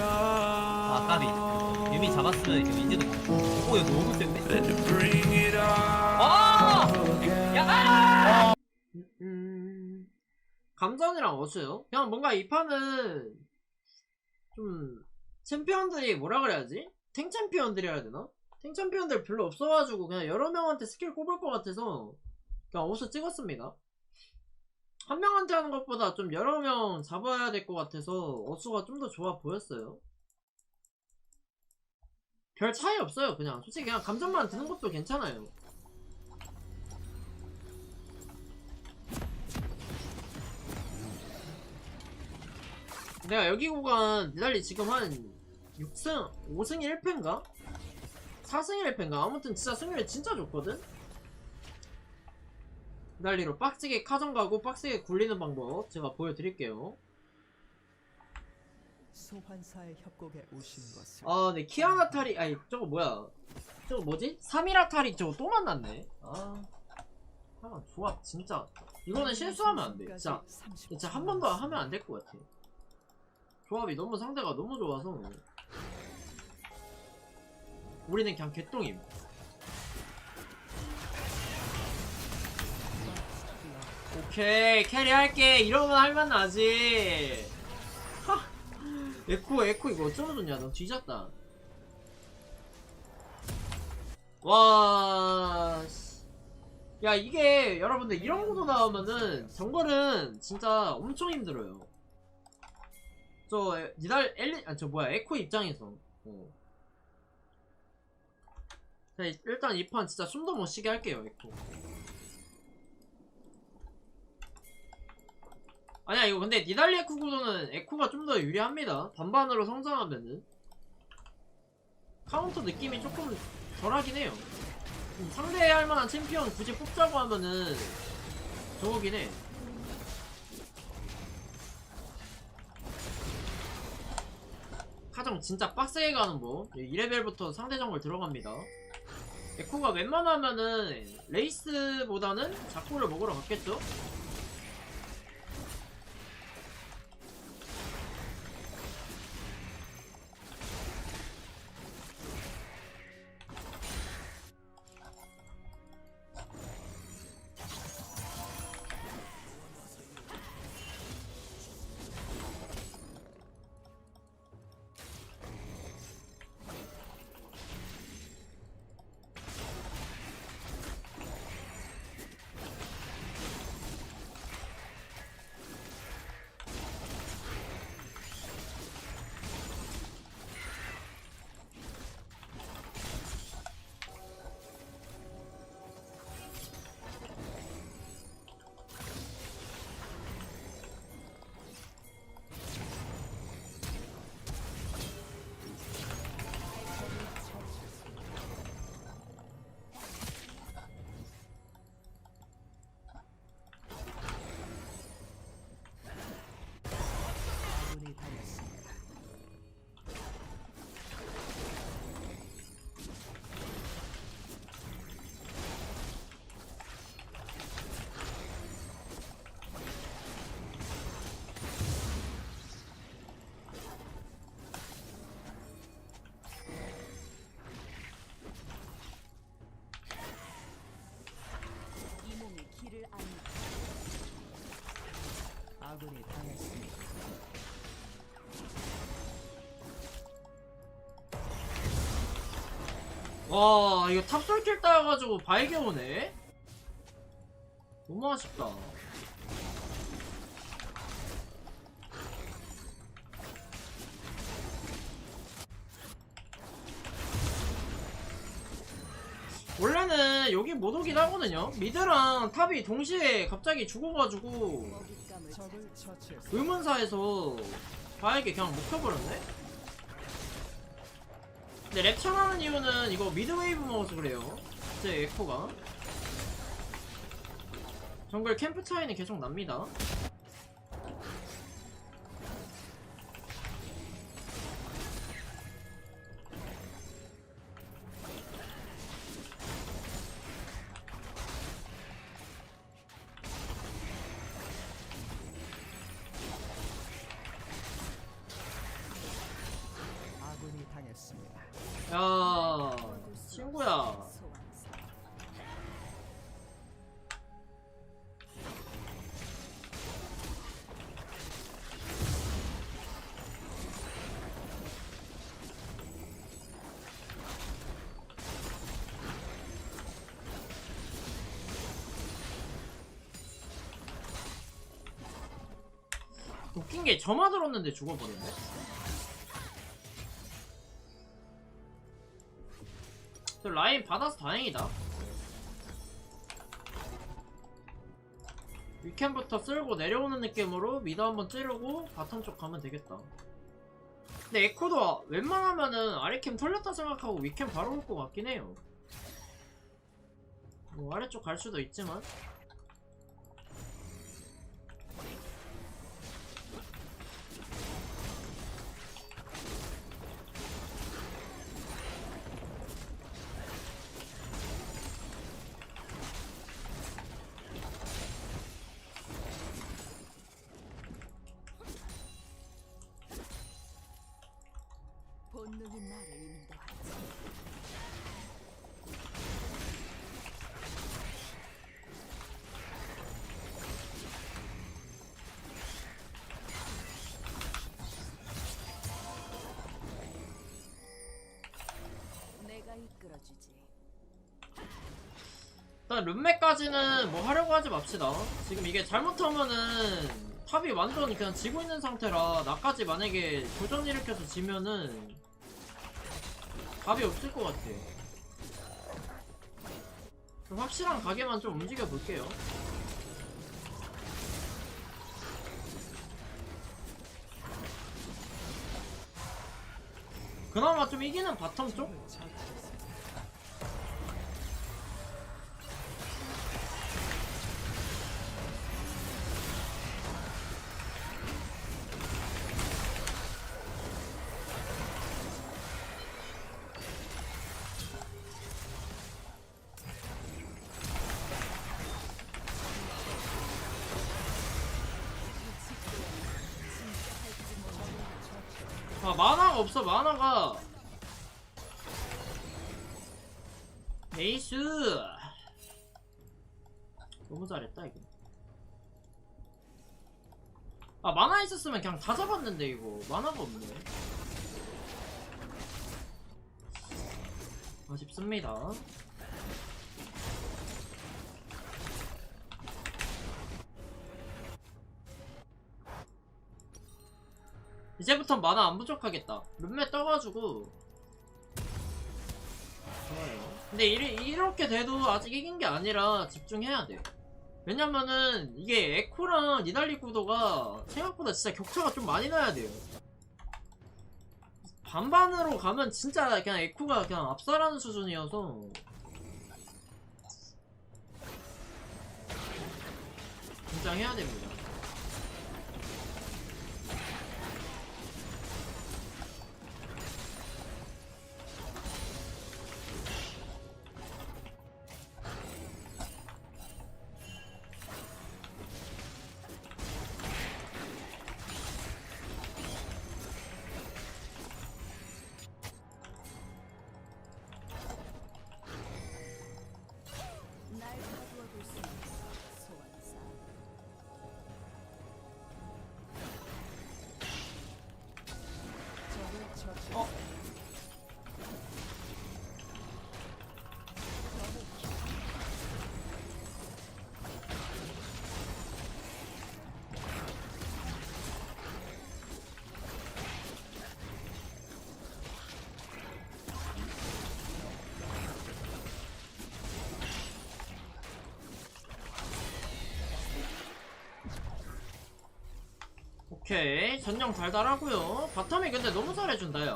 아 까비 유미 잡았으면 이제 윈디도 오 이거 너무 센데? 아! 감전이랑 어수요? 그냥 뭔가 이 판은 좀 챔피언들이 뭐라 그래야지? 탱 챔피언들이라 해야 되나? 탱 챔피언들 별로 없어가지고 그냥 여러 명한테 스킬 꼽을 것 같아서 그냥 어수 찍었습니다. 한 명한테 하는 것보다 좀 여러 명 잡아야 될 것 같아서 어수가 좀 더 좋아 보였어요. 별 차이 없어요 그냥 솔직히 그냥 감전만 드는 것도 괜찮아요. 내가 여기 구간 니달리 지금 한 6승, 5승 1패인가? 4승 1패인가? 아무튼 진짜 승률이 진짜 좋거든? 니달리로 빡세게 카정 가고 빡세게 굴리는 방법 제가 보여드릴게요. 소환사의 협곡에 오신 것을 아, 네, 키아나타리, 아니, 저거 뭐야. 저거 뭐지? 3이라타리 저거 또 만났네. 아, 아, 조합, 진짜. 이거는 실수하면 안 돼. 진짜, 진짜 한 번 더 하면 안 될 것 같아. 조합이 너무 상대가 너무 좋아서. 우리는 그냥 개똥임. 오케이, 캐리할게. 이러면 할만 나지. 하! 에코, 에코, 이거 어쩌면 좋냐. 너 뒤졌다. 와. 씨. 야, 이게, 여러분들, 이런 구도 나오면은, 정글은 진짜 엄청 힘들어요. 저, 에- 니달, 엘리, 아, 저 뭐야, 에코 입장에서. 어. 자, 이- 일단 이 판 진짜 숨도 못 쉬게 할게요, 에코. 아니야, 이거 근데 니달리 에코 구도는 에코가 좀 더 유리합니다. 반반으로 성장하면은. 카운터 느낌이 조금 덜하긴 해요. 음, 상대할 만한 챔피언 굳이 뽑자고 하면은 저거긴 해. 카정 진짜 빡세게 가는 법. 2레벨부터 상대 정글 들어갑니다. 에코가 웬만하면은 레이스보다는 자코를 먹으러 갔겠죠? 아군이 당했습니다. 와 이거 탑솔킬 따가지고 발개 오네? 너무 아쉽다 원래는 여기 못 오긴 하거든요 미드랑 탑이 동시에 갑자기 죽어가지고 의문사에서 바에게 그냥 못 켜버렸네? 근데 랩처 하는 이유는 이거 미드웨이브 먹어서 그래요. 제 에코가. 정글 캠프 차이는 계속 납니다 웃긴 게 점화 들었는데 죽어버렸네. 저 라인 받아서 다행이다. 위켄부터 쓸고 내려오는 느낌으로 미드 한번 찌르고 바텀 쪽 가면 되겠다. 근데 에코도 웬만하면은 아래캠 털렸다 생각하고 위켄 바로 올 것 같긴 해요. 뭐 아래쪽 갈 수도 있지만 본능이 나를 인도하지. 내가 이끌어주지. 일단 룸메까지는 뭐 하려고 하지 맙시다. 지금 이게 잘못하면은 탑이 완전 그냥 지고 있는 상태라 나까지 만약에 교전 일으켜서 지면은 답이 없을 것 같아. 좀 확실한 가게만 좀 움직여 볼게요. 그나마 좀 이기는 바텀 쪽? 만화가 에이스. 너무 잘했다 이거. 아 만화 있었으면 그냥 다 잡았는데 이거. 만화가 없네. 아쉽습니다 이제부터 만화 안 부족하겠다. 룸메 떠가지고. 좋아요. 근데 이, 이렇게 돼도 아직 이긴 게 아니라 집중해야 돼. 왜냐면은 이게 에코랑 니달리 구도가 생각보다 진짜 격차가 좀 많이 나야 돼요. 반반으로 가면 진짜 그냥 에코가 그냥 압살하는 수준이어서 긴장해야 됩니다. 어? 오케이. 전령 달달하고요. 바텀이 근데 너무 잘해준다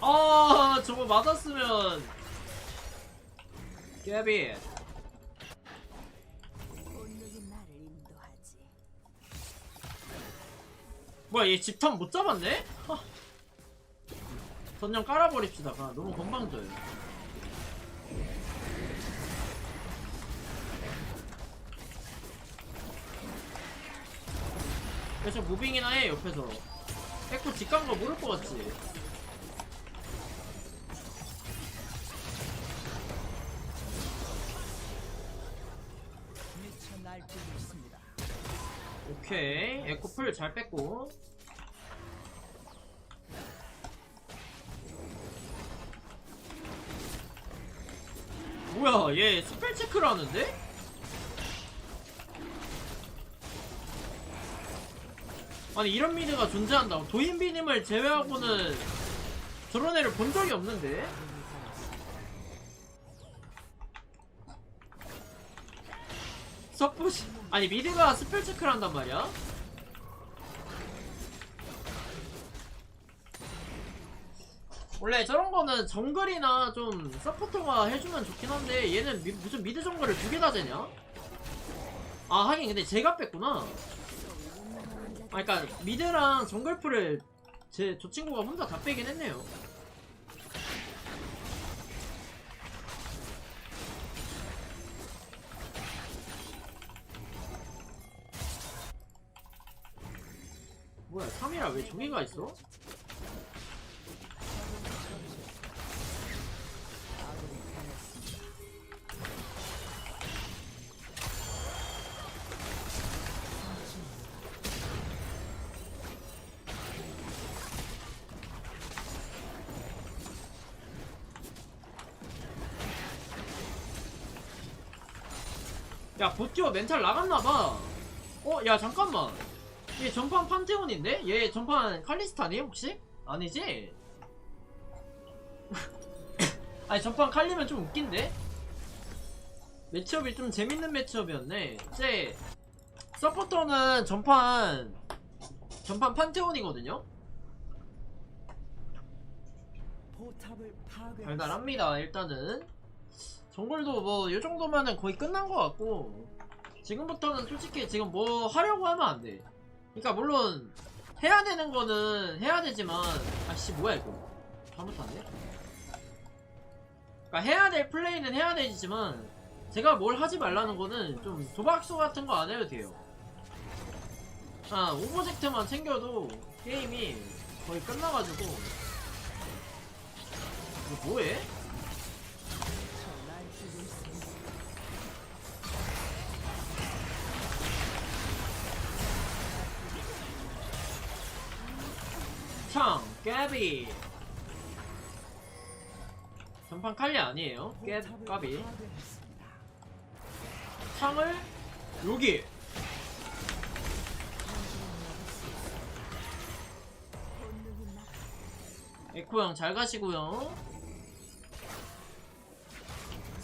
야아 저거 맞았으면 깨비. 뭐야 얘 집탐 못 잡았네? 하. 전령 깔아버립시다 가 너무 건방져요 그래서 무빙이나 해 옆에서 에코 직간 거 모를 것 같지 오케이. 에코풀 잘 뺐고. 뭐야 얘 스펠 체크를 하는데? 아니 이런 미드가 존재한다고 도인비님을 제외하고는 저런 애를 본 적이 없는데? 서포시 아니 미드가 스펠 체크를 한단 말이야? 원래 저런 거는 정글이나 좀 서포터가 해주면 좋긴 한데 얘는 미- 무슨 미드 정글을 두 개다 되냐? 아 하긴 근데 제가 뺐구나 아 그니까 미드랑 정글풀을 제 저 친구가 혼자 다 빼긴 했네요 3이라 왜 저기가 있어? 야 보티오 멘탈 나갔나봐 어? 야 잠깐만 얘 전판 판테온인데? 얘 전판 칼리스타니 혹시? 아니지? 아니 전판 칼리면 좀 웃긴데? 매치업이 좀 재밌는 매치업이었네 이제 서포터는 전판 전판 판테온이거든요? 달달합니다 일단은 정글도 뭐 요정도면은 거의 끝난 것 같고 지금부터는 솔직히 지금 뭐 하려고 하면 안돼 그러니까 물론 해야 되는 거는 해야 되지만 아씨 뭐야 이거. 잘못하네. 그러니까 해야 될 플레이는 해야 되지만 제가 뭘 하지 말라는 거는 좀 도박수 같은 거 안 해도 돼요. 아 오브젝트만 챙겨도 게임이 거의 끝나가지고. 이거 뭐해? 창, 깨비. 전판 칼리 아니에요. 깨, 까비. 창을 여기. 에코 형 잘 가시고요.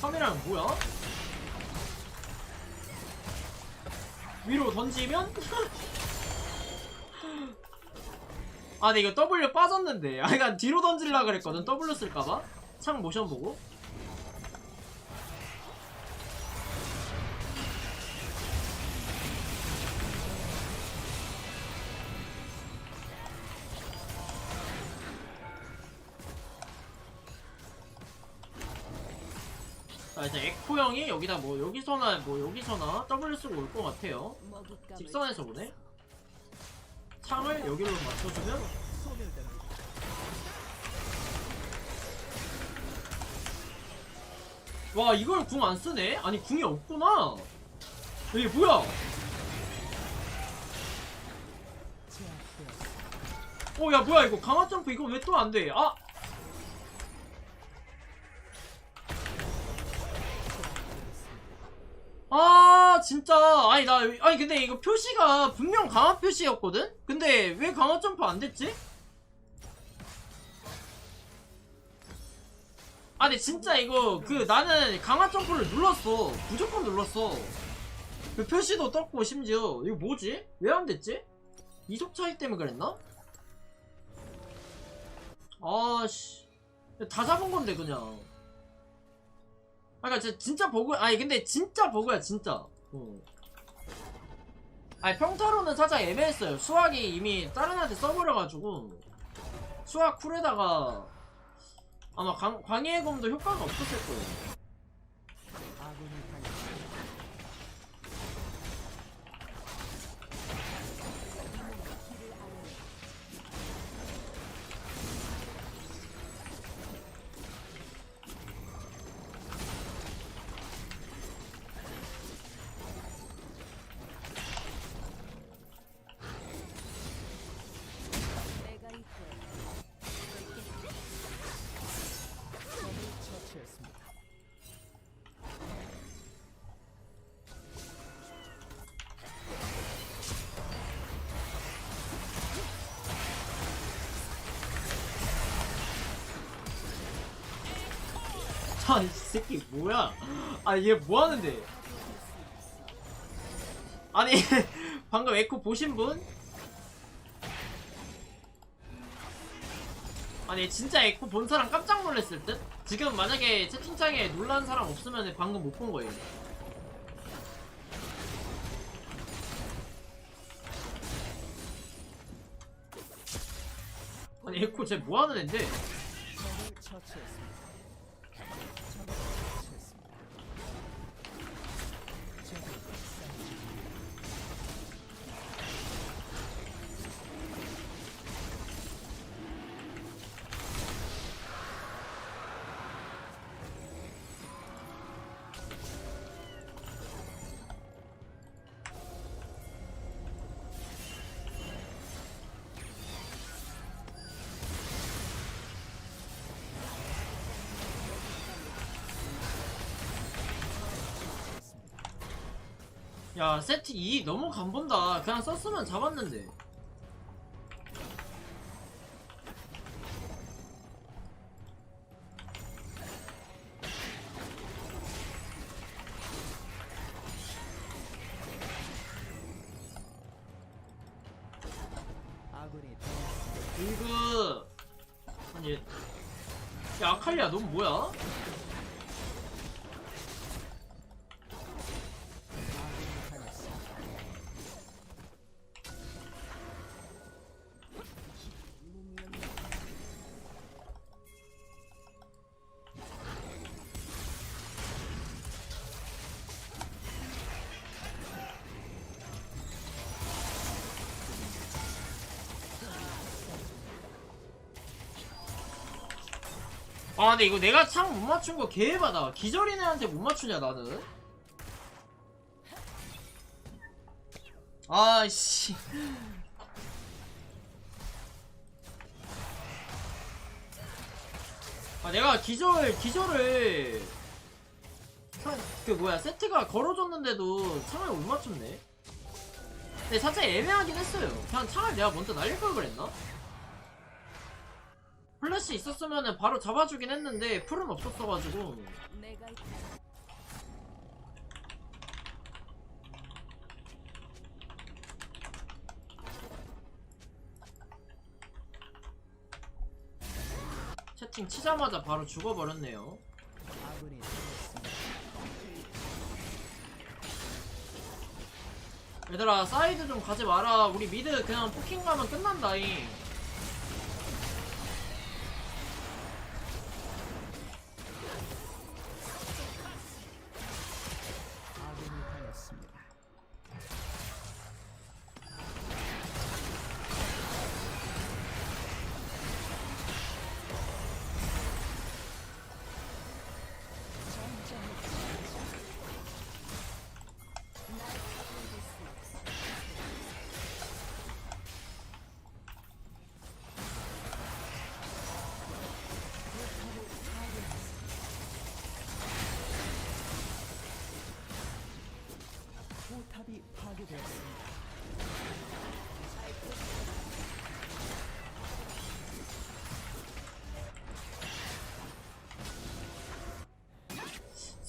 3이랑 뭐야? 위로 던지면? 아, 근데 이거 W 빠졌는데. 아, 이건 뒤로 던질라 그랬거든. W 쓸까봐. 창 모션 보고. 자, 이제 에코 형이 여기다 뭐, 여기서나, 뭐, 여기서나 W 쓰고 올 것 같아요. 직선에서 오네? 창을 여기로 맞춰주면. 와 이걸 궁 안 쓰네? 아니 궁이 없구나 이게 뭐야. 어 야 뭐야 이거 강화 점프 이거 왜 또 안 돼? 아 진짜 아니 나 아니 근데 이거 표시가 분명 강화 표시였거든? 근데 왜 강화 점프 안 됐지? 아니 진짜 이거 그 나는 강화 점프를 눌렀어 무조건 눌렀어 그 표시도 떴고 심지어 이거 뭐지? 왜 안 됐지? 이속 차이 때문에 그랬나? 아씨 다 잡은 건데 그냥 아까 진짜, 진짜 버그 아니 근데 진짜 버그야 진짜 어. 아니 평타로는 살짝 애매했어요. 수학이 이미 다른 애한테 써버려가지고. 수학 쿨에다가 아마 광, 광해의 검도 효과가 없었을 거예요 아, 이 새끼 뭐야? 아, 얘 뭐 하는데? 아니, 방금 에코 보신 분? 아니, 진짜 에코 본 사람 깜짝 놀랐을 듯? 지금 만약에 채팅창에 놀란 사람 없으면 방금 못 본 거예요. 아니, 에코 쟤 뭐 하는 앤데? 야 세트 2 너무 간본다 그냥 썼으면 잡았는데. 이그 아니 야 아칼리야 넌 뭐야? 근데 이거 내가 창 못 맞춘 거 개해바다. 기절인 애한테 못 맞추냐 나는? 아씨. 아 내가 기절 기절을 창, 그 뭐야 세트가 걸어줬는데도 창을 못 맞췄네? 근데 살짝 애매하긴 했어요. 그냥 창을 내가 먼저 날릴 걸 그랬나? 플래시 있었으면 바로 잡아주긴 했는데 풀은 없었어가지고. 채팅 치자마자 바로 죽어버렸네요. 얘들아 사이드 좀 가지 마라 우리 미드 그냥 포킹 가면 끝난다잉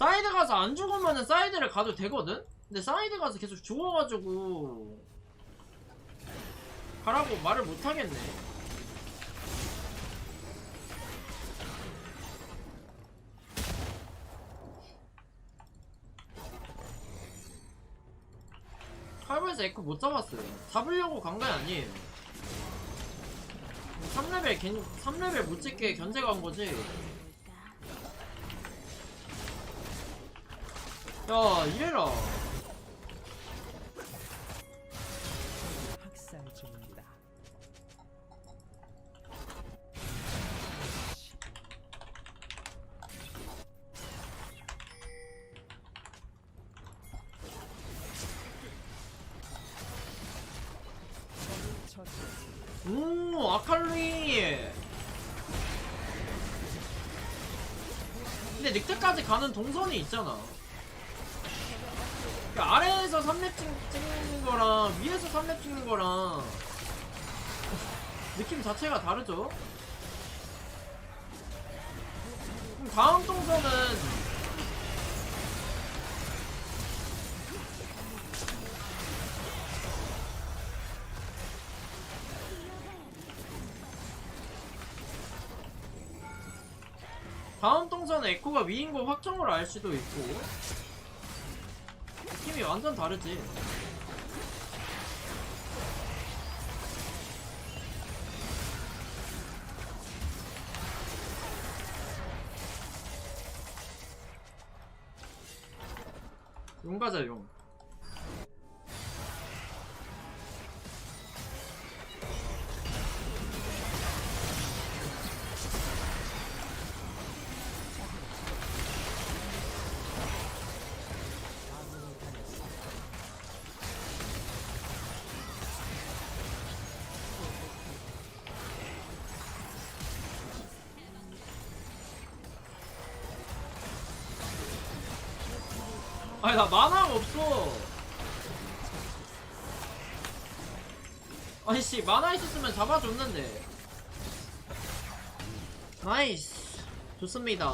사이드 가서 안 죽으면은 사이드를 가도 되거든? 근데 사이드 가서 계속 죽어가지고 가라고 말을 못하겠네. 칼부에서 에코 못 잡았어요. 잡으려고 간게 아니에요. 3레벨 겐, 3레벨 못 찍게 견제 간 거지 야 이래라. 학살 중입니다. 오 아칼리. 근데 늑대까지 가는 동선이 있잖아 위에서 3렙 찍는 거랑 느낌 자체가 다르죠? 그럼 다음 동선은 다음 동선은 에코가 위인 거 확정으로 알 수도 있고 느낌이 완전 다르지 용 가자 용 나 만화가 없어. 아이씨 만화 있었으면 잡아줬는데. 나이스. 좋습니다